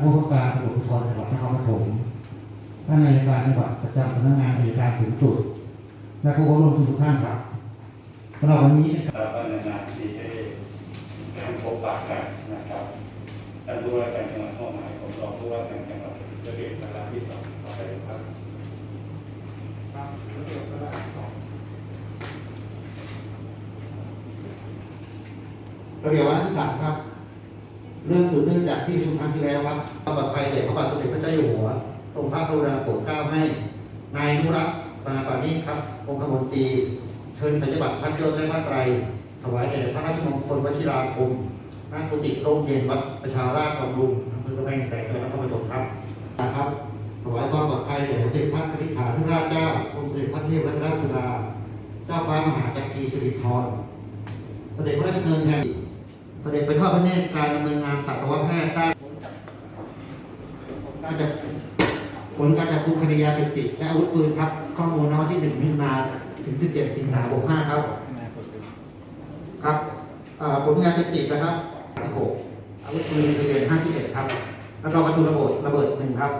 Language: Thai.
ผู้ว่าการตำรวจภูธรจังหวัดนครปฐมท่านนายการจังหวัดประจำสำนักงานอัยการสูงสุด และผู้เข้าร่วมประชุมทุกท่านครับสำหรับวันนี้นะครับแล้วก็นานๆทีได้ได้พบปะกันนะครับท่านผู้ว่าการจังหวัดมอบหมายผมรองผู้ว่าการจังหวัดระเบียบวาระที่สองต่อไปครับระเบียบวาระที่สามครับ เรื่องสืบเนื่องจากที่ประชุมครั้งที่แล้วครับความปลอดภัยเด็กพระบาทสมเด็จพระเจ้าอยู่หัวทรงพระกรุณาโปรดเกล้าให้ นายนุรักษ์มาปานีครับ องคมนตรีเชิญสัญญบัตรพระยศและพระไตรถวายแด่พระราชมงคลวชิราคมณกุฏิร่มเย็นวัดประชาราชบำรุงอำเภอกำแพงแสนจังหวัดนครปฐมครับนะครับถวายความปลอดภัยแด่สมเด็จพระนิธิฐาธิราชเจ้าองค์สมเด็จพระเทพรัตนราชสุดา เจ้าฟ้ามหาจักรีสิริธรเด็จพระราชเนินแทน เสด็จไปทอดพระเนตรการดำเนินงานสัตวแพทย์ด้านการจับผลการจับกุมคดียาเสพติดและอาวุธปืนครับ ข้อมูลณวันที่1มิถุนาถึง17สิงหาคม65ครับ ครับผลงานเสพติดนะครับ6อาวุธปืนทะเบียน51ครับ แล้วก็วัตถุระเบิดระเบิดหนึ่งครับ